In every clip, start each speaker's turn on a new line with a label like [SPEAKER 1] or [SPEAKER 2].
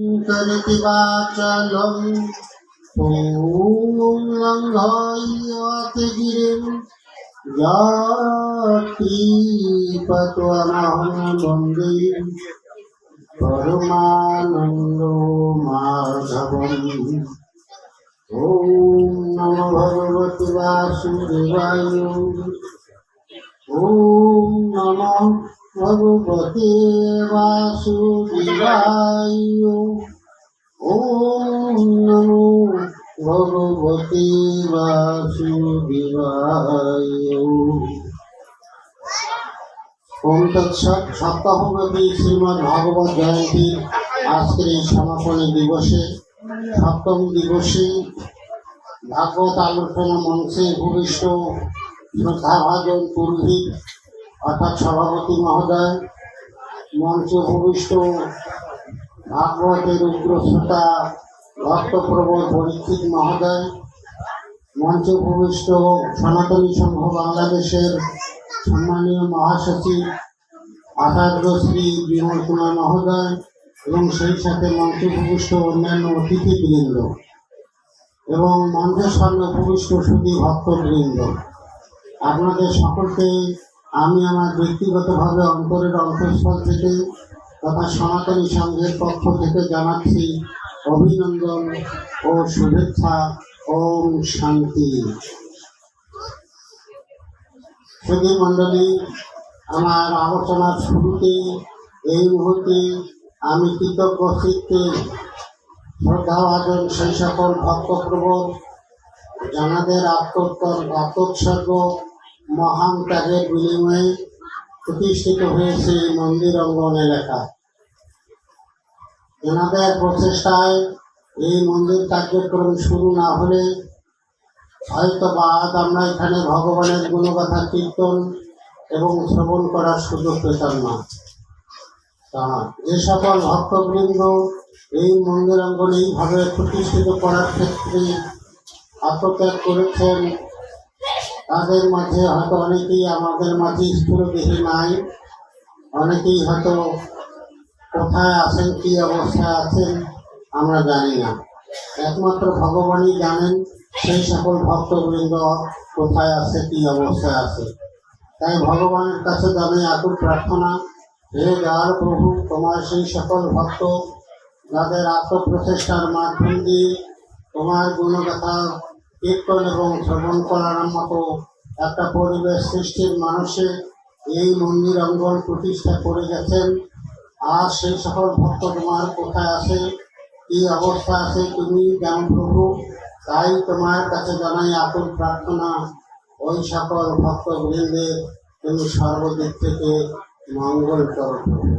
[SPEAKER 1] करति वाचालम् ॐ लङ्घयति गिरिं यातीपत्वमहं वन्दे परमानन्दो माधवम् ॐ नमो भगवति वासुदेवाय ॐ नमो সপ্তাহব্যাপী শ্রীমদ ভাগবত জয়ন্তীর আজকের এই সমাপনী দিবসে, সপ্তম দিবসে ভাগবত আলোচনা মঞ্চে ভূমিষ্ঠ শ্রদ্ধাভাজন পুরোহিত অর্থাৎ সভাপতি মহোদয়, মঞ্চে ভূমিষ্ঠ ভাগবতের উগ্রশ্রোতা ভক্তপ্রবর পরীক্ষিত মহোদয়, মঞ্চে ভূমিষ্ঠ সনাতনী সংঘ বাংলাদেশের সম্মানীয় মহাসচিব আচার্য শ্রী বিমল কুমার মহোদয় এবং সেই সাথে মঞ্চে ভূমিষ্ঠ অন্যান্য অতিথিবৃন্দ এবং মঞ্চের সামনে ভূমিষ্ঠ সুদী ভক্তবৃন্দ। আপনাদের সকলকে আমি আমার ব্যক্তিগতভাবে অন্তরের অন্তঃস্থল থেকে তথা সনাতনী সংঘের পক্ষ থেকে জানাচ্ছি অভিনন্দন ও শুভেচ্ছা। ওম শান্তি। সুধী মণ্ডলী, আমার আলোচনার শুরুতে এই মুহূর্তে আমি কৃতজ্ঞ চিত্তে শ্রদ্ধাভাজন সেই সকল ভক্তপ্রবণ যাদের আত্মোত্তর, আত্মোৎসর্গ মহান ত্যাগের বিনিময়ে প্রতিষ্ঠিত হয়েছে এই মন্দির অঙ্গন এলাকা। এনাদের প্রচেষ্টায় এই মন্দির কার্যক্রম শুরু না হলে হয়তো বা আজ আমরা এখানে ভগবানের গুণগাথা, কীর্তন এবং শ্রবণ করার সুযোগ পেতাম না। যে সকল ভক্তবৃন্দ এই মন্দির অঙ্গন এইভাবে প্রতিষ্ঠিত করার ক্ষেত্রে আত্মত্যাগ করেছেন তাদের মাঝে হয়তো অনেকেই আমাদের মাঝে স্থূলদেহী নাই। অনেকেই হয়তো কোথায় আছেন, কী অবস্থায় আছেন, আমরা জানি না। একমাত্র ভগবানই জানেন সেই সকল ভক্তবৃন্দ কোথায় আছে, কী অবস্থায় আছে। তাই ভগবানের কাছে জানাই আকুল প্রার্থনা, হে দয়াল প্রভু, তোমার সেই সকল ভক্ত, যাদের আত্মপ্রচেষ্টার মাধ্যম দিয়ে তোমার গুণগাথা কীর্তন এবং শ্রবণ করার মতো একটা পরিবেশ সৃষ্টির মানুষে এই মন্দির অঙ্গন প্রতিষ্ঠা করে গেছেন। আর সেই সকল ভক্ত তোমার কোথায় আছে? কি অবস্থা আছে? তুমি যেমন প্রভু? তাই তোমার কাছে জানাই আকুল প্রার্থনা। ওই সকল ভক্তবৃন্দের তুমি সর্বদিক থেকে মঙ্গল করো প্রভু।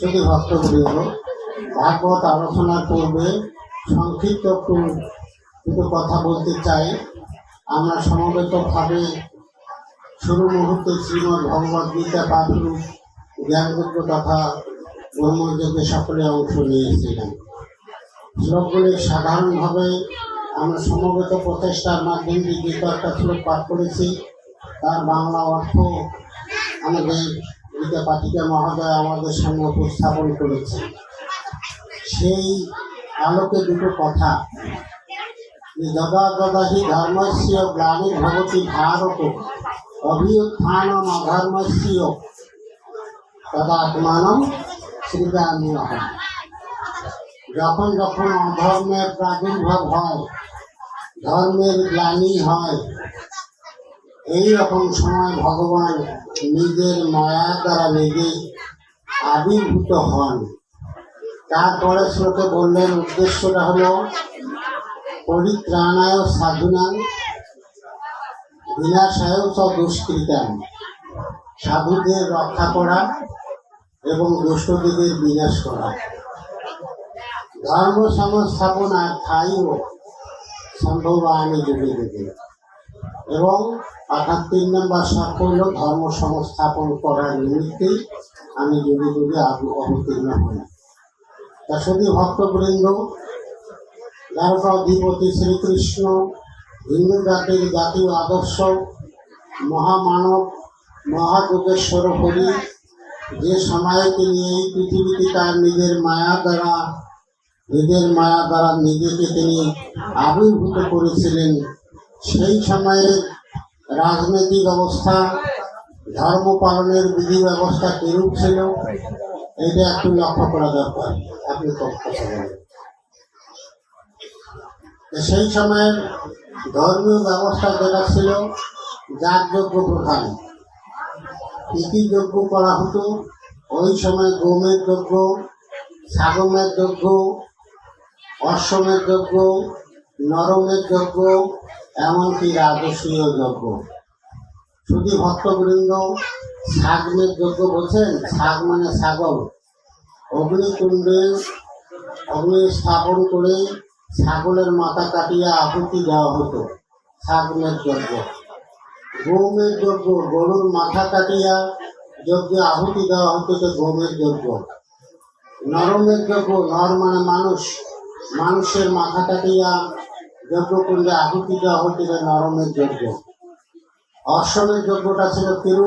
[SPEAKER 1] ওম শান্তি শুধু ভক্তবৃন্দ ভাগবত আলোচনার পূর্বে সংক্ষিপ্ত একটু দুটো কথা বলতে চাই। আমরা সমবেতভাবে শুরু মুহূর্তে শ্রীমদ ভগবদ গীতা পাঠরূপ জ্ঞানযোগ্য তথা ব্রহ্মযজ্ঞে সকলে অংশ নিয়েছিলাম। শ্লোকগুলি সাধারণভাবে আমরা সমবেত প্রচেষ্টার মাধ্যমে যে একটা শ্লোক পাঠ করেছি। তার বাংলা অর্থ আমাদের গীতা পাঠিকা মহোদয় আমাদের সামনে উপস্থাপন করেছে। সেই আলোকে দুটো কথা। যদা যদা হি ধর্মস্য গ্লানির্ভবতি ভারত অভ্যুত্থানম অধর্মস্য তদাত্মানম শ্রীরামী যখন যখন অধর্মের প্রাদুর্ভাব হয়, ধর্মের গ্লানি হয় এই রকম সময় ভগবান নিজের মায়া দ্বারা নিজে আবির্ভূত হন। তারপরে শ্লোকে বললেন, উদ্দেশ্যটা হলো পরিত্রাণায় সাধুনাং বিনাশায় চ দুষ্কৃতাম। সাধুদের রক্ষা করা এবং দুষ্টদের বিনাশ করা। ধর্ম সংস্থাপন ঠাইও সম্ভব আমি যুগে যুগে এবং অর্থাৎ তিন নম্বর হল ধর্ম সংস্থাপন করার নিমিত্তেই আমি যুগে যুগে অবতীর্ণ হই। শুধু ভক্তবৃন্দ যার অধিপতি শ্রীকৃষ্ণ, হিন্দু জাতির জাতীয় আদর্শ, মহামানব মহাযোগেশ্বর হরি, যে সময়ে তিনি এই পৃথিবীতে তার নিজের মায়া দ্বারা, নিজের মায়া দ্বারা নিজেকে তিনি আবির্ভূত করেছিলেন সেই সময়ে রাজনৈতিক অবস্থা, ধর্ম পালনের বিধি ব্যবস্থা কিরূপ ছিল, এটা একটু লক্ষ্য করা দরকার। আপনি সেই সময়ের ধর্মীয় ব্যবস্থা যেটা ছিল, যাগযজ্ঞ প্রধান। কী কী যজ্ঞ করা হতো? ওই সময় গোমের যজ্ঞ, সাগমের যজ্ঞ, অশ্বমের যজ্ঞ, নরমের যজ্ঞ এমনকি রাজস্বীয় যজ্ঞ। শুধু ভক্তবৃন্দ সাগমের যজ্ঞ বলছেন? সাগ মানে ছাগল অগ্নিকুণ্ডে অগ্নি স্থাপন করে ছাগলের মাথা কাটিয়ে আহুতি দেওয়া হতো ছাগলের যজ্ঞ। গৌমের যজ্ঞ, গরুর মাথা কাটিয়া যজ্ঞে আহুতি দেওয়া হতো তো গৌমের যজ্ঞ। নরমের যজ্ঞ, নর মানে মানুষ। মানুষের মাথা কাটিয়া যজ্ঞ করলে আহুতি দেওয়া তো নরমের যজ্ঞ। অশ্বমের যজ্ঞটা ছিল তিরু।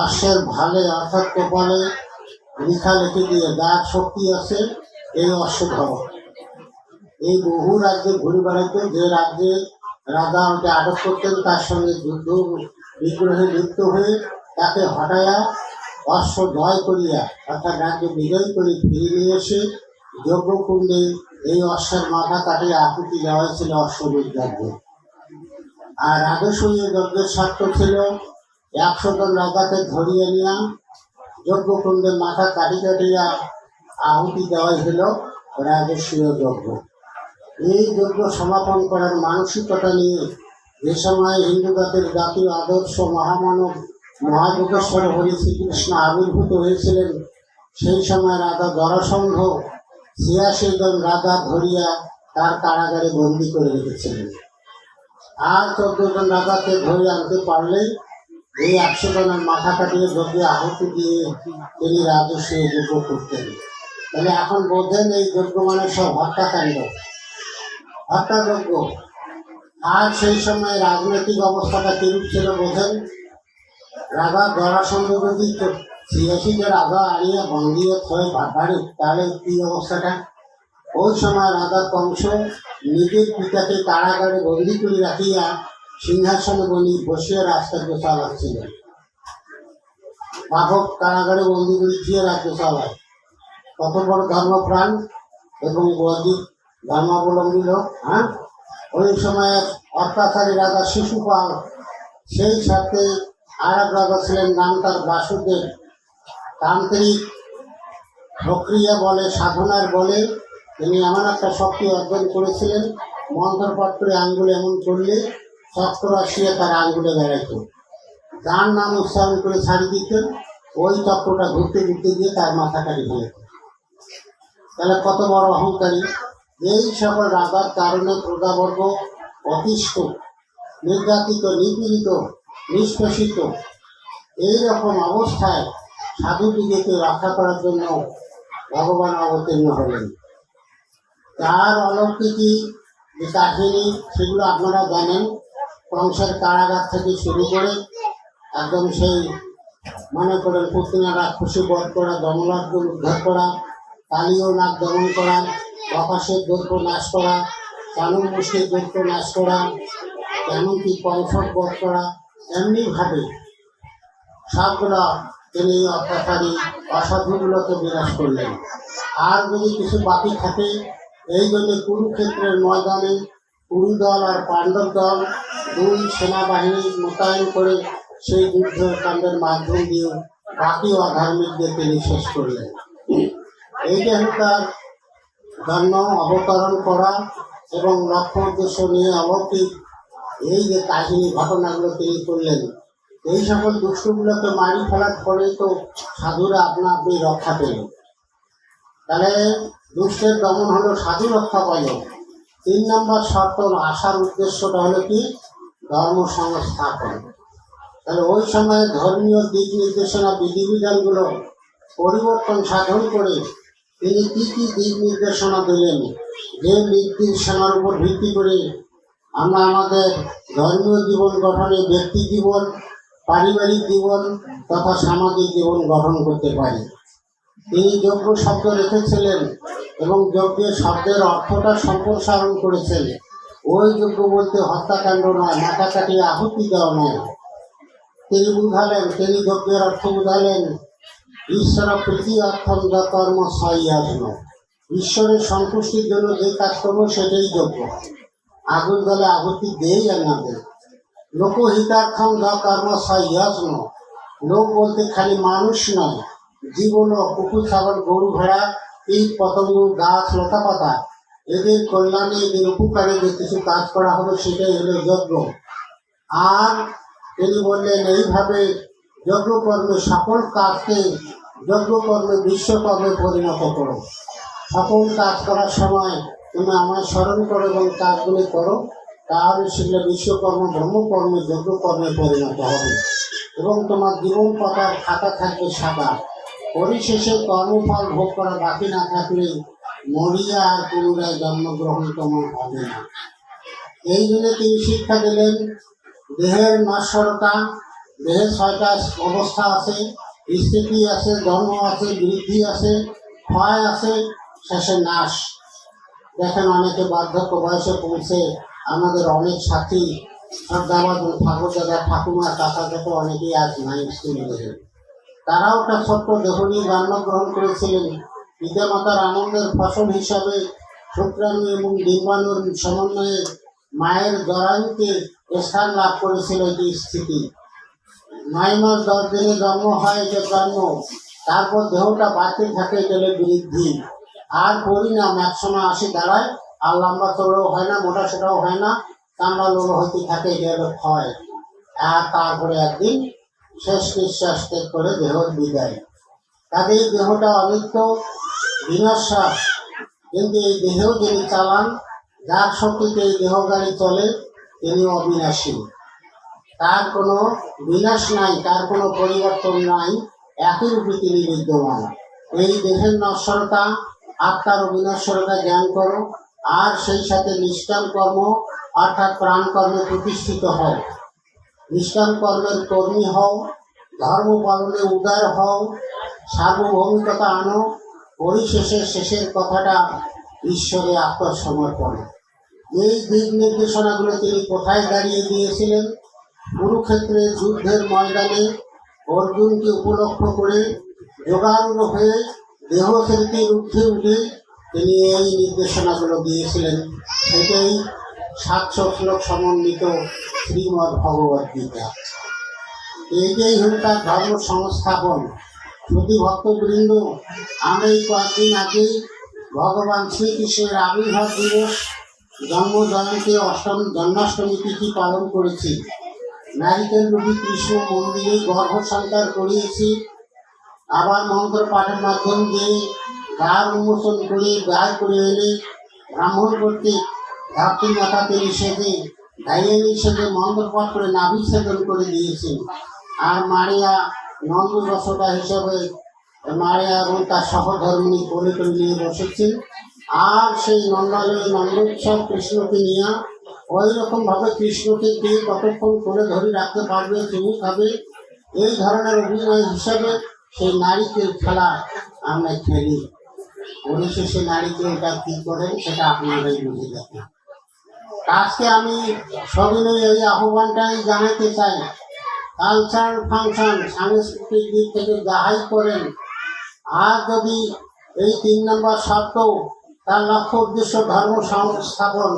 [SPEAKER 1] অশ্বের ভালে অর্থাৎ কপালে লেখা দিয়ে যার শক্তি আছে, এই অশ্ব ধর। এই বহু রাজ্যে ঘুরে বেড়াতো যে রাজ্যে রাজা ওকে আটক করতেন, তার সঙ্গে যুদ্ধ বিগ্রহে লিপ্ত হয়ে তাকে হটাইয়া অশ্ব জয় করিয়া অর্থাৎ রাজ্য বিজয় করে ফিরে নিয়ে এসে যজ্ঞকুণ্ডে এই অশ্বের মাথা কাটিয়ে আকুতি দেওয়া হয়েছিল অশ্বমের যজ্ঞে। আর রাজস্বী যজ্ঞের স্বার্থ ছিল একশো জন রাজাকে ধরিয়ে নেওয়া যজ্ঞকুণ্ডের মাথা কাটি কাটিয়া আহুতি দেওয়াই হল রাজস্বীয় যজ্ঞ। এই যজ্ঞ সমাপন করার মানসিকতা নিয়ে যে সময় হিন্দু জাতির জাতীয় আদর্শ মহামানব মহাযোগেশ্বর হরি শ্রীকৃষ্ণ আবির্ভূত হয়েছিলেন। সেই সময় রাজা জরাসন্ধ ছিয়াশি জন রাজা ধরিয়া তার কারাগারে বন্দি করে রেখেছিলেন। আর চোদ্দ জন রাজাকে ধরে আনতে পারলে এই একশো জনের মাথা কাটিয়ে যজ্ঞে আহুতি দিয়ে তিনি রাজস্ব যজ্ঞ করতেন। তাহলে এখন বোঝেন এই যজ্ঞ মানে সব হত্যাকাণ্ড হত্যাযজ্ঞ। আর সেই সময় রাজনৈতিক অবস্থাটা কিরূপ ছিল বোঝেন রাজা জরাসন্ধ যদি যে রাজা আনিয়ে বন্দিয়ে থয়ে বাড়ি তাহলে কি অবস্থাটা? ওই সময় রাজা কংস নিজের পিতাকে কারাগারে বন্দি করে রাখিয়া সিংহাসনে বনি বসিয়ে রাস্তাকে চালাচ্ছিলেন পাঠক কারাগারে বন্দি করে দিয়ে রাজ্য চালায়। কত বড় ধর্মপ্রাণ এবং বৈদিক ধর্মাবলম্বী লোক হ্যাঁ? ওই সময় অত্যাচারী রাজা শিশুপাল, সেই সাথে আর এক রাজা ছিলেন নাম তার বাসুদেব। তান্ত্রিক প্রক্রিয়া বলে, সাধনার বলে, তিনি এমন একটা শক্তি অর্জন করেছিলেন মন্ত্রপাঠ করে আঙ্গুলে এমন করলে চক্র আসিয়া তার আঙ্গুলে বেড়াইত। যার নাম উচ্চারণ করে ছাড়ি দিতেন, ওই চক্রটা ঘুরতে ঘুরতে গিয়ে তার মাথা কাটি ফেলত তাহলে কত বড় অহংকারী। এই সকল রাজার কারণে প্রজাবর্গ অতিষ্ঠ, নির্যাতিত, নিপীড়িত, নিষ্পেষিত, এইরকম অবস্থায় সাধুদিগকে রক্ষা করার জন্য ভগবান অবতীর্ণ হলেন। তার অলৌকিকী যে কাহিনী, সেগুলো আপনারা জানেন। কংসের কারাগার থেকে শুরু করে একদম সেই মনে করেন পুতনা খুশি বধ করা দমলার্গ উদ্ধার করা কালীয় নাগ দমন করা প্রকাশের দৈর্ঘ্য নাশ করা কানুন মুষ্টির দৈর্ঘ্য নাশ করা, এমনকি কংসক বধ করা, এমনিভাবে সবগুলো তিনি অত্যাচারী অসাধুগুলোকে বিনাশ করলেন। আর যদি কিছু বাকি থাকে, এই জন্য কুরুক্ষেত্রের ময়দানে কুরু দল আর পাণ্ডব দল দুই সেনাবাহিনী মোতায়েন করে সেই যুদ্ধ কাণ্ডের মাধ্যম দিয়ে বাকি অধার্মিকদের তিনি শেষ করলেন। এইটা হল তার জন্ম, অবতরণ করা এবং লক্ষ্য উদ্দেশ্য নিয়ে অলৌকিক এই যে কাহিনী, ঘটনাগুলো তিনি করলেন এই সকল দুষ্টগুলোকে মারি ফেলার ফলে তো সাধুরা আপনা আপনি রক্ষা পেল তাহলে দুষ্টের দমন হলো সাধু রক্ষা পাইল। তিন নম্বর শর্ত আসার উদ্দেশ্যটা হলো কি? ধর্ম সংস্থাপন। তাহলে ওই সময়ে ধর্মীয় দিক নির্দেশনা, বিধিবিধানগুলো পরিবর্তন সাধন করে তিনি কি কি দিক নির্দেশনা দিলেন? যে নির্দেশনার উপর ভিত্তি করে আমরা আমাদের ধর্মীয় জীবন গঠনে ব্যক্তি জীবন পারিবারিক জীবন তথা সামাজিক জীবন গঠন করতে পারি। তিনি যজ্ঞ শব্দ রেখেছিলেন এবং যজ্ঞের শব্দের অর্থটা সম্প্রসারণ করেছেন। ওই যজ্ঞ বলতে হত্যাকাণ্ড নয় মাথা কাটিয়ে আহুতি দেওয়া নয়। তিনি বুঝালেন, তিনি যজ্ঞের অর্থ বুঝালেন, ঈশ্বর প্রীতি অর্থম যা কর্ম সহিয়াজন ঈশ্বরের সন্তুষ্টির জন্য যে কাজ করব সেটাই যোগ্য আগুন দলে আহুতি না দেই। লোকহিতার্থম যা কর্ম সহিয়াজন লোক বলতে খালি মানুষ নয়, জীবন কুকুর, ছাগল, গরু, ভেড়া কীট পতঙ্গ, গাছ, লতা পাতা। এদের কল্যাণে এদের উপকারে যে কিছু কাজ করা হবে সেটাই হলো যজ্ঞ। আর তিনি বললেন, এইভাবে যজ্ঞকর্মে সকল কাজকে যজ্ঞকর্মে, বিশ্বকর্মে পরিণত করো। সকল কাজ করার সময় তুমি আমায় স্মরণ করো এবং কাজগুলি করো। তাহলে সেগুলো বিশ্বকর্ম, ব্রহ্মকর্মে যজ্ঞকর্মে পরিণত হবে। এবং তোমার জীবন পাতার খাতা থাকবে সাদা। পরিশেষে কর্মফল ভোগ করা বাকি না থাকলে মরিয়া আর পুনরায় জন্মগ্রহণ তোমার হবে না। এই জন্য তিনি শিক্ষা দিলেন, দেহের নশ্বরতা দেহের ছয়টা অবস্থা আছে, স্থিতি আছে জন্ম আছে, বৃদ্ধি আছে, ক্ষয় আছে, শেষে নাশ। দেখেন অনেকে বার্ধক্য বয়সে পৌঁছে আমাদের অনেক সাথী শ্রদ্ধাবাদ ঠাকুর দাদা ঠাকুমা, কাকা থেকে অনেকেই আজ নাই স্কুল দেহে তারাও একটা ছোট্ট দেহ নিয়ে জন্মগ্রহণ করেছিলেন। পিতামাতার আনন্দের ফসল হিসাবে শুক্রাণু এবং ডিম্বাণুর সমন্বয়ে মায়ের জরায়ুতে স্থান লাভ করেছিল এটি স্থিতি। নয় মাস দশ দিনে জন্ম হয় যে জন্ম। তারপর দেহটা বাড়তে থাকে গেলে বৃদ্ধি। আর পরিণাম একসময় আসি দাঁড়ায় আর লম্বা চড়াও হয় না, মোটা সোটাও হয় না। চামড়া লোলো হতে থাকে গেল ক্ষয়। আর তারপরে একদিন শেষ নিঃশ্বাস ত্যাগ করে দেহ বিদায়। তাদের দেহটা অনিত্য, বিনাশ্বাস। কিন্তু এই দেহ যিনি চালান, যার শক্তিতে এই দেহ গাড়ি চলে, তিনি অবিনাশী। তার কোনো বিনাশ নাই, তার কোনো পরিবর্তন নাই, একই রূপে তিনি বিদ্যমান। এই দেহের নশ্বরতা, আত্মার অবিনশ্বরতা জ্ঞান করো আর সেই সাথে নিষ্কাম কর্ম, অর্থাৎ প্রাণ কর্মে প্রতিষ্ঠিত হও। নিষ্কাম কর্মের কর্মী হও, ধর্ম পালনে উদার হও, সার্বভৌমিকতা আনো, পরিশেষে শেষের কথাটা ঈশ্বরে আত্মসমর্পণ। এই দিক নির্দেশনাগুলো তিনি কোথায় দাঁড়িয়ে দিয়েছিলেন? কুরুক্ষেত্রে যুদ্ধের ময়দানে অর্জুনকে উপলক্ষ করে যোগারূঢ় হয়ে দেহ স্মৃতির ঊর্ধ্বে উঠে তিনি এই নির্দেশনাগুলো দিয়েছিলেন। সেটাই সাতশো শ্লোক সমন্বিত শ্রীমদ্ ভগবদ্ গীতা। এইটাই হল তার ধর্ম সংস্থাপন। যদি ভক্তবৃন্দ এই কয়েকদিন আগে ভগবান শ্রীকৃষ্ণের আবির্ভাব দিবস জন্ম জয়ন্তী অষ্টম, জন্মাষ্টমী তিথি পালন করেছি। নারিকেল রূপী কৃষ্ণ মন্দিরে গর্ভ সন্তান করিয়েছি। আবার মন্ত্র পাঠের মাধ্যম দিয়ে দ্বার উন্মোচন করে ব্যয় করে এনে ব্রাহ্মণ কর্তৃক ধাত্রী মাতা তিনি সেজে গাইয়ে সেজে মন্ত্র করে নাভি করে দিয়েছেন। আর মারিয়া নন্দ রসটা হিসেবে মারিয়া এবং তার সহধর্মিনী কোলে করে নিয়ে বসেছেন। আর সেই নন্দালয় নন্দোৎসব কৃষ্ণকে নিয়ে ওই রকমভাবে কৃষ্ণকে কে কতক্ষণ করে ধরে রাখতে পারবে তুমি খাবে এই ধরনের অভিনয় হিসাবে সেই নারীকে খেলা আমরা খেলি। পরিশেষে নারীকে এটা কি করেন সেটা আপনারাই বুঝে যাবেন আজকে আমি সবিনয় এই আহ্বানটাই জানাতে চাই। কালচার ফাংশন সাংস্কৃতিক দিক থেকে যাহাই করেন, আর যদি এই তিন নম্বর শর্ত তার লক্ষ্য উদ্দেশ্য ধর্ম সংস্থাপন,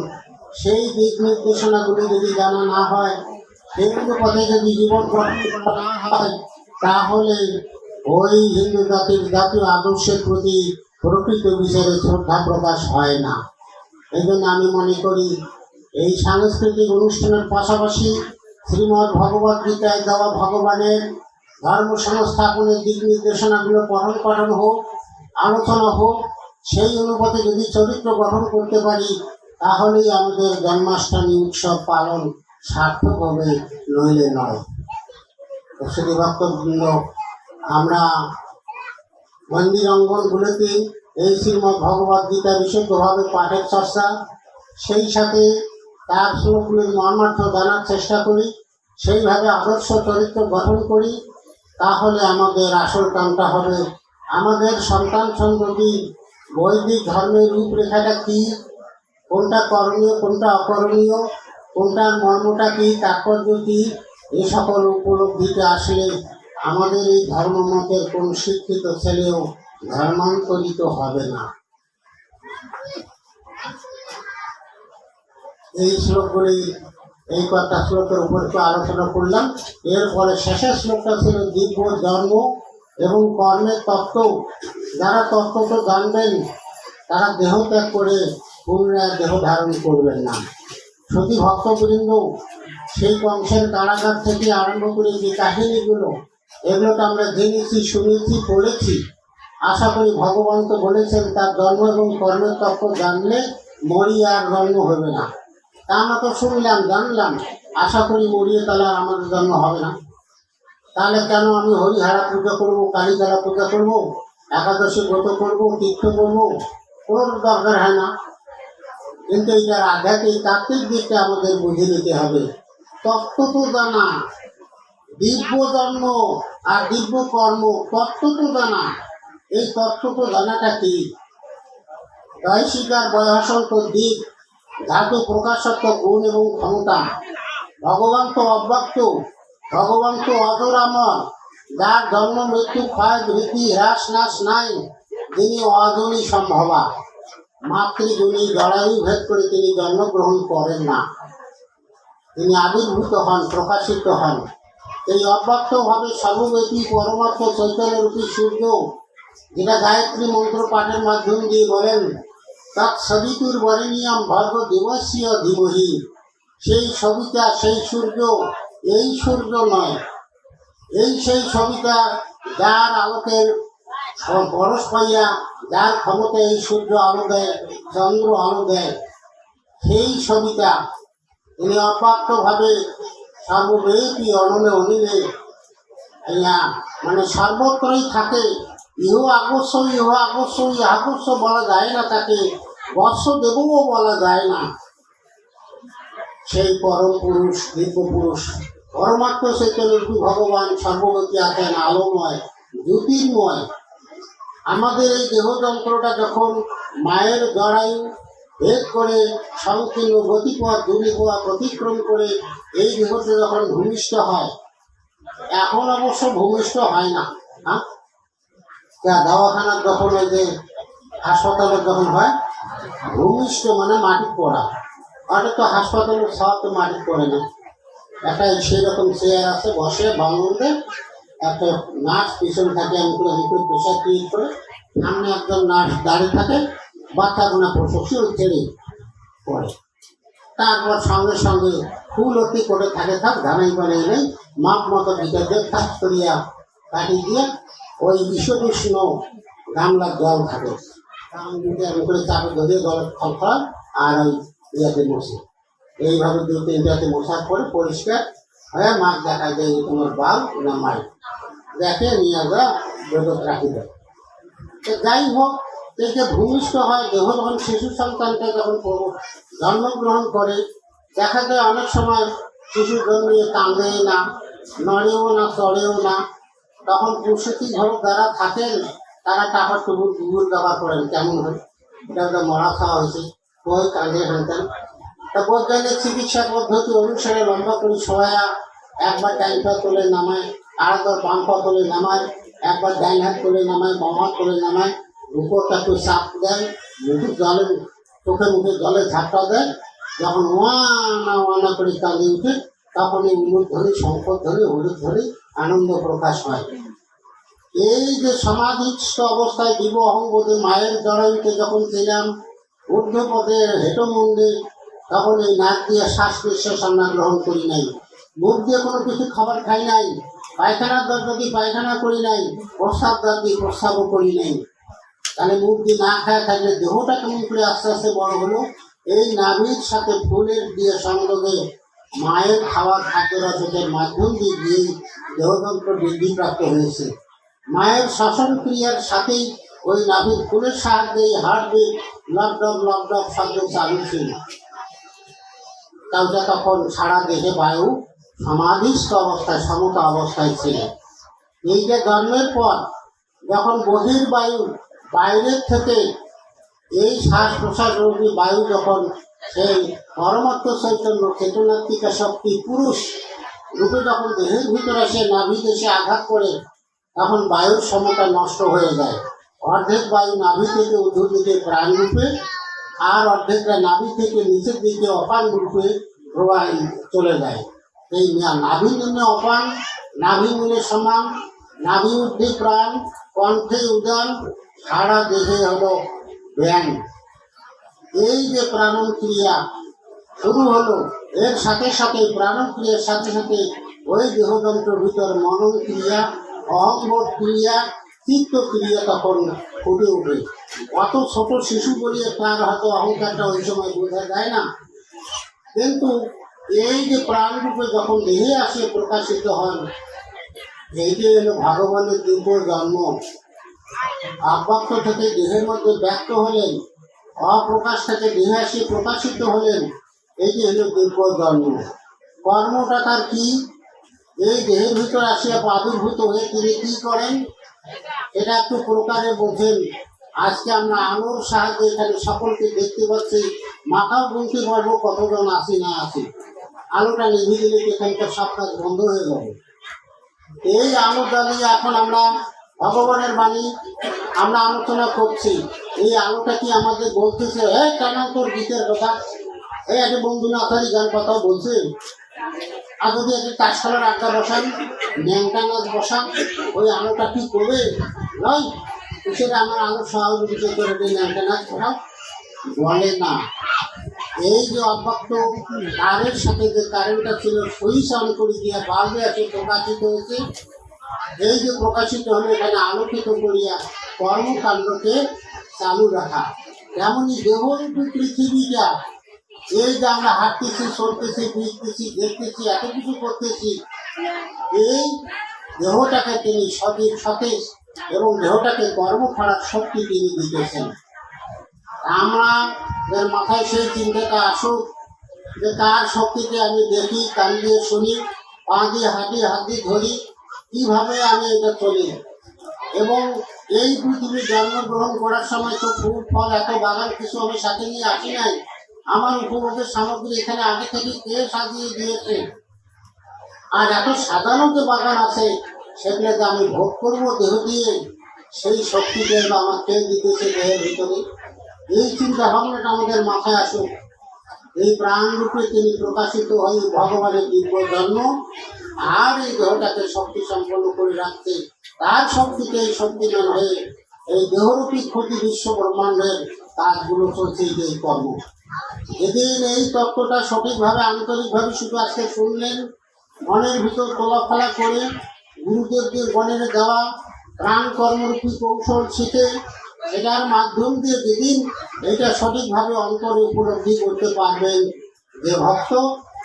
[SPEAKER 1] সেই দিক নির্দেশনাগুলি যদি জানা না হয়, সেগুলো পথে যদি জীবন করা না হয়, তাহলে ওই হিন্দু জাতির জাতীয় আদর্শের প্রতি প্রকৃত বিচারে শ্রদ্ধা প্রকাশ হয় না। এই জন্য আমি মনে করি, এই সাংস্কৃতিক অনুষ্ঠানের পাশাপাশি শ্রীমৎ ভগবদ গীতায় দেওয়া ভগবানের ধর্ম সংস্থাপনের দিক নির্দেশনাগুলো পঠন পাঠন হোক, আলোচনা হোক, সেই অনুপাতে যদি চরিত্র গঠন করতে পারি, তাহলেই আমাদের জন্মাষ্টমী উৎসব পালন সার্থক হবে নইলে নয়। শ্রী আমরা মন্দির অঙ্গনগুলোতে এই শ্রীমদ্ ভগবদ গীতা বিশুদ্ধভাবে পাঠের চর্চা। সেই সাথে তার শ্লোকগুলির মর্মার্থ জানার চেষ্টা করি। সেইভাবে আদর্শ চরিত্র গঠন করি, তাহলে আমাদের আসল কামটা হবে। আমাদের সন্তান সন্ততি বৈদিক ধর্মের রূপরেখাটা কী? কোনটা করণীয়, কোনটা অকরণীয়? কোনটার মর্মটা কী, তাৎপর্য কী? এ সকল উপলব্ধিতে আসলে আমাদের এই ধর্ম ধর্মমতের কোন শিক্ষিত ছেলেও ধর্মান্তরিত হবে না। এই শ্লোকগুলি এই কয়েকটা শ্লোকের উপর একটু আলোচনা করলাম। এরপরে শেষের শ্লোকটা ছিল দিব্য জন্ম এবং কর্মের তত্ত্ব যারা তত্ত্ব তো জানবেন, তারা দেহ ত্যাগ করে পুনরায় দেহ ধারণ করবেন না। সতী ভক্তবৃন্দ, সেই বংশের কারাগার থেকে আরম্ভ করে যে কাহিনীগুলো এগুলো তো আমরা জেনেছি, শুনেছি, পড়েছি। আশা করি ভগবান তো বলেছেন, তার জন্ম এবং কর্মের তত্ত্ব জানলে মরি আর জন্ম হবে না। তা আমরা তো শুনলাম, জানলাম। আশা করি মরিয়ে তাহলে আমাদের জন্ম হবে না। তাহলে কেন আমি হরিহারা পূজা করব কালীকালা পূজা করব, একাদশী ব্রত করব, তীর্থ করব? কোনো দরকার হয় না। কিন্তু এটার আধ্যাত্মিক, তাত্ত্বিক দিকটা আমাদের বুঝে নিতে হবে। তত্ত্ব তো জানা। দিব্য জন্ম আর দিব্য কর্ম তত্ত্ব তো জানা। এই তত্ত্ব তো জানাটা কি? দয়শিকার বয়সন্ত দিক, ধাতু প্রকাশত্ব গুণ এবং ক্ষমতা। ভগবান তো অব্যক্ত, ভগবান তো অজরামর। যার জন্ম মৃত্যু ক্ষয় বৃদ্ধি হ্রাস নাশ নাই, তিনি অজনী সম্ভবা। মাতৃগুণী জড়ায়ু ভেদ করে তিনি জন্মগ্রহণ করেন না। তিনি আবির্ভূত হন, প্রকাশিত হন। এই অব্যক্তভাবে সর্বব্যাপী পরমার্থ চৈতন্যরূপী সূর্য, যেটা গায়ত্রী মন্ত্র পাঠের মাধ্যম দিয়ে বলেন, তৎ সবিতুর বরেণিয়াম ভর্গ দিবসীয় ধীমহি। সেই সবিতা সেই সূর্য, এই সূর্য নয়। এই সেই সবিতা যার আলোকের পরশ পাইয়া, যার ক্ষমতা এই সূর্য আলো দেয় চন্দ্র আলো দেয় সেই সবিতা তিনি অব্যক্তভাবে সর্বব্যাপী অনলে অনিলে? ইয়া মানে সর্বত্রই থাকে। ইহ আকর্ষ ইহ আকর্ষ ইহ আকর্ষ বলা যায় না তাকে। বর্ষ দেবও বলা যায় না। সেই পরম পুরুষ দিব্য পুরুষ। পরমাত্ম চৈতন্যরূপী ভগবান সর্বগতি আছেন, আলোময়, জ্যোতির্ময়। আমাদের এই দেহ যন্ত্রটা যখন মায়ের জরায়ু ভেদ করে, সংকীর্ণ গতিপথ দুর্নিপথ অতিক্রম করে এই দেহতে যখন ভূমিষ্ঠ হয়, এখন অবশ্য ভূমিষ্ঠ হয় না। হ্যাঁ? দাওয়াখানার যখন ওই যে হাসপাতালে যখন হয়, ভূমিষ্ঠ মানে মাটি পড়া। ওটা তো হাসপাতালের সব তো মাটি পড়ে না। একটা সেরকম চেয়ার আছে, বসে বাংলাতে একটা নার্স পিছনে থাকে, আমি করে প্রেশার ক্রিয়েট করে সামনে একজন নার্স দাঁড়িয়ে থাকে বাচ্চাগুলো প্রশস্তি ওই ছেড়ে পড়ে। তারপর সঙ্গে সঙ্গে ফুল অতি করে থাকে থাক ধানাই এনে মাপ মতো ভিতর থাক করিয়া কাটিয়ে দিয়ে ওই বিষকৃষ্ণ গামলার জল থাকে। গাম করে চাপে ধরিয়ে জল আর ওই ইয়াতে বসে। এইভাবে দু তিনটাতে মশার পরে পরিষ্কার হয়ে মাছ দেখা যায় তোমার বাল না মাই দেখে নিয়ে যা জগৎ রাখি দেয় যাই হোক এতে ভূমিষ্ঠ হয় দেহ যখন শিশু সন্তানটা যখন জন্মগ্রহণ করে, দেখা যায় অনেক সময় শিশু জন্মিয়ে কাঁদে না, নড়েও না, চড়েও না। তখন প্রসূতি ঘর যারা থাকেন, তারা টাকা টুকুর টুকুর ব্যবহার করেন। কেমন হয়? এটা একটা মরা খাওয়া হয়েছে। বই কাঁদে হানতেন তা বৈজ্ঞানিক চিকিৎসা পদ্ধতি অনুসারে লম্বা করে শোয়া একবার পা তুলে নামায়, আর একবার বাম পা তুলে নামায়, একবার ডাইন হাত তুলে নামায়, বাম হাত তুলে নামায়। উপরটা একটু চাপ দেয় মুখে জলে, চোখে মুখে জলে ঝাপটা দেয় যখন ওয়ানা ওয়ানা করে কাঁদে উঠে, তখন এই উলুর ধরে হলুদ ধরে আনন্দ প্রকাশ হয়। এই যে সমাধিস্থ অবস্থায় দিব অহংবোধে মায়ের জড়াইতে যখন ছিলাম ঊর্ধ্বপদে হেঁটো মন্দির, তখন এই নাক দিয়ে শ্বাস নিঃশ্বাস আমরা গ্রহণ করি নাই। মুখ দিয়ে কোনো কিছু খাবার খাই নাই, পায়খানার দর যদি পায়খানা করি নাই প্রস্রাব দর দিয়ে প্রস্রাবও করি নাই। তাহলে দিয়ে না খায় থাকলে দেহটা কেমন করে আস্তে আস্তে বড় হলো? এই নাভির সাথে ফুলের দিয়ে সংযোগে মায়ের খাওয়া খাদ্য রসকের মাধ্যম দিয়ে দিয়ে দেহতন্ত্র বৃদ্ধিপ্রাপ্ত হয়েছে। মায়ের শ্বসন ক্রিয়ার সাথেই ওই নাভির ফুলের সাহায্যে হার্টবিট লকডক লকডক শব্দ চালু ছিল। কাউটা তখন সারা দেহে বায়ু সমাধিস্থ অবস্থায়, সমত অবস্থায় ছিলেন এই যে জন্মের পর যখন বহির বায়ু বাইরের থেকে এই শ্বাস প্রশ্বাস রোগী বায়ু যখন সেই পরমাত্ম চৈতন্য চেতনাত্মিকা শক্তি পুরুষ রূপে যখন দেহের ভিতরে সে নাভি দেশে আঘাত করে, তখন বায়ুর সমতা নষ্ট হয়ে যায়। অর্ধেক বায়ু নাভি থেকে ঊর্ধ্ব দিকে প্রাণ রূপে আর অর্ধেকটা নাভি থেকে নিচের দিকে অপান রূপে প্রবাহ চলে যায়। এই নাভি নিম্নে অপান নাভি মূলে সমান নাভি ঊর্ধ্বে প্রাণ কণ্ঠে উদান সারা দেহে হলো ব্যায়াম এই যে প্রাণন ক্রিয়া শুরু হলো, এর সাথে সাথে প্রাণন ক্রিয়ার সাথে সাথে ওই দেহযন্ত্রের ভিতর মনন ক্রিয়া অহংবোধ ক্রিয়া চিত্ত ক্রিয়া তখন ফুটে ওঠে। অত ছোট শিশু বলিয়ে তার হয়তো অহংকারটা ওই সময় বোঝা যায় না। কিন্তু এই যে প্রাণরূপে যখন দেহে আসে প্রকাশিত হন এই যে হলো ভগবানের দিব্য জন্ম। আব্বাক্ত থেকে দেহের মধ্যে ব্যক্ত হলেন, অপ্রকাশ থেকে দেহে আসে প্রকাশিত হলেন এই যে হলো দিব্য জন্ম। কর্মটা তার কি? এই দেহের ভিতর আসিয়া আবির্ভূত হয়ে তিনি কি করেন? এটা একটু প্রকারে বোঝেন। আজকে আমরা আলোর সাহায্যে এখানে সকলকে দেখতে পাচ্ছি, মাথাও গুনতে পারব কতজন আসি না আসি। আলোটা নিভে কি এখানকার সব কাজ বন্ধ হয়ে যাবে। এই আলো জ্বালিয়ে এখন আমরা ভগবানের বাণী আমরা আলোচনা করছি। এই আলোটা কি আমাদের বলতেছে এই কেন তোর গীতের কথা? এই একটা বন্ধু না থাকি গান কথাও বলছে। আর যদি একটা কাজখানার আড্ডা বসান ন্যাংটা নাচ বসান ওই আলোটা কি করবে? নয় সেটা আমার আলো সহযোগিতা করে ন্যাংটা নাচ করাও বলে না। এই যে অব্যক্ত তারের সাথে যে কারেন্টটা ছিল সই সান করে দিয়ে বাল্বে এসে প্রকাশিত হয়েছে। এই যে প্রকাশিত হলো, এখানে আলোকিত করিয়া কর্মকাণ্ডকে চালু রাখা। তেমনই দেহরূপী পৃথিবীটা, এই যে আমরা হাঁটতেছি, চলতেছি বুঝতেছি দেখতেছি, এত কিছু করতেছি, এই দেহটাকে তিনি সঠিক সতেজ এবং দেহটাকে কর্ম করার শক্তি তিনি দিতেছেন। আমাদের মাথায় সেই চিন্তাটা আসুক যে তার শক্তিকে আমি দেখি কান দিয়ে শুনি, পা দিয়ে হাঁটি দিয়ে ধরি, কীভাবে আমি এটা চলি? এবং এই পৃথিবী জন্মগ্রহণ করার সময় তো ফুল, ফল, এত বাগান কিছু আমি সাথে নিয়ে আসি নাই। আমার উপভোগের সামগ্রী এখানে আগে থেকে কে সাজিয়ে দিয়েছে? আর এত সাজানো যে বাগান আছে, সেগুলোকে আমি ভোগ করব দেহ দিয়ে? সেই শক্তিকে আমার কে দিতেছে দেহের ভিতরে। এই চিন্তা ভাবনাটা আমাদের মাথায় আসুক এই প্রাণ রূপে তিনি প্রকাশিত হয়ে ভগবানের দিব্য জন্ম আর এই দেহটাকে শক্তি সম্পন্ন করে রাখতে, তার শক্তিতে এই শক্তিমান হয়ে এই দেহরূপী ক্ষতি বিশ্ব ব্রহ্মাণ্ডের কাজগুলো চলছে এই কর্ম। যেদিন এই তত্ত্বটা সঠিকভাবে, আন্তরিকভাবে শুধু আজকে শুনলেন, মনের ভিতর তোলাফালা করে গুরুদেবকে গণের দেওয়া প্রাণ কর্মরূপী কৌশল শিখে এটার মাধ্যম দিয়ে যেদিন এটা সঠিকভাবে অন্তরে উপলব্ধি করতে পারবেন। যে ভক্ত,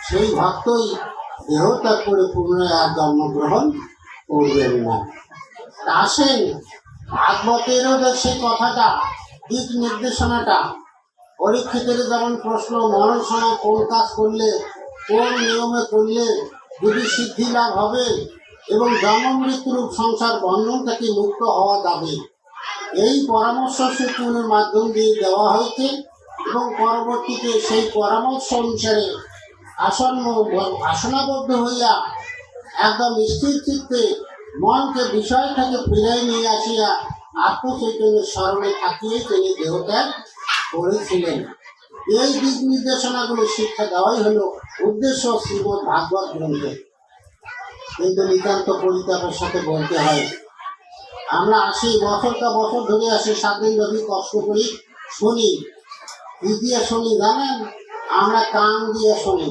[SPEAKER 1] সেই ভক্তই দেহ ত্যাগ করে পুনরায় আর জন্মগ্রহণ করবেন না। আসেন, ভাগবতেরও যে সেই কথাটা, দিক নির্দেশনাটা, পরীক্ষিতের যেমন প্রশ্ন, মরণ সময় কোন কাজ করলে, কোন নিয়মে করলে যদি সিদ্ধি লাভ হবে, এবং জন্ম মৃত্যুরূপ সংসার বন্ধন থেকে মুক্ত হওয়া যাবে। এই পরামর্শ সুকুনের মাধ্যম দিয়ে দেওয়া হয়েছে এবং পরবর্তীতে সেই পরামর্শ অনুসারে আসন্ন আসনাবদ্ধ হইয়া একদম স্থির চিত্তে মনকে বিষয় থেকে ফিরাই নিয়ে আসিয়া আত্মচৈতন্যের স্মরণে থাকিয়ে তিনি দেহত্যাগ করেছিলেন। এই দিক নির্দেশনাগুলো শিক্ষা দেওয়াই হলো উদ্দেশ্য শ্রীমদ ভাগবত গ্রন্থে। কিন্তু নিতান্ত পরিতাপের সাথে বলতে হয়। আমরা আসি, বছরটা বছর ধরে আসি সাত দিন ধরে কষ্ট করি, শুনি কি দিয়ে শুনি, জানেন? আমরা কান দিয়ে শুনি।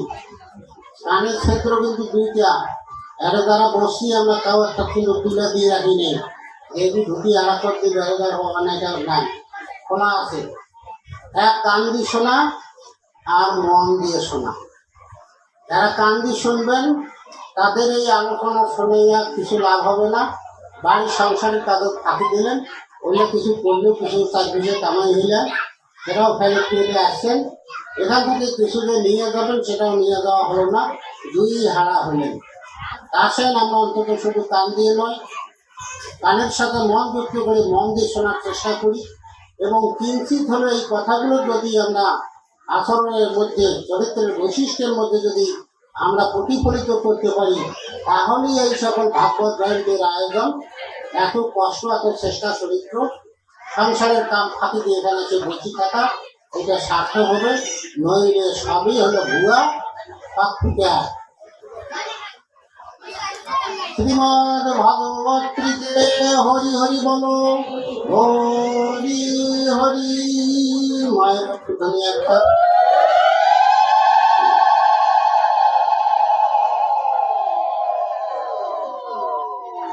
[SPEAKER 1] কানের ক্ষেত্র কিন্তু দুইটা। এটা যারা বসছি, আমরা তাও একটা সুন্দর তুলে দিয়ে রাখি নেই এই ধুতি আড়া করতে ভগবান এটা নাই। খোলা আছে। এক কান দিয়ে শোনা আর মন দিয়ে শোনা। যারা কান দিয়ে শুনবেন, তাদের এই আলোচনা শুনে কিছু লাভ হবে না। বাড়ির সংসারে তাদের থাকি দিলেন ওইটা কিছু করলেও কিছু চাকরিতে কামাই হইলে সেটাও ফেরত দিয়ে আসছেন। এখান থেকে কিছু যে নিয়ে যাবেন, সেটাও নিয়ে যাওয়া হলো না, দুই হারা হলেন। আসেন আমরা অন্তত শুধু কান দিয়ে নয়, কানের সাথে মন যুক্ত করে মন দিয়ে শোনার চেষ্টা করি এবং কিঞ্চিত হলে এই কথাগুলো যদি আমরা আচরণের মধ্যে, চরিত্রের বৈশিষ্ট্যের মধ্যে যদি আমরা প্রতিফলিত করতে পারি। তাহলেই এই সকল ভাগবত জয়ন্তীর আয়োজন। এত কষ্ট, এত চেষ্টা, চরিত্র। সংসারের কাম ফাঁকি দিয়ে এখানে এসে বসে থাকা এটা সার্থক হবে। নইলে সবই হলো ভুয়া পাকুটা শ্রীমদ ভাগবত প্রীতে হরি হরি বলো, হরি হরি, মায়ের একটুখানি একটা।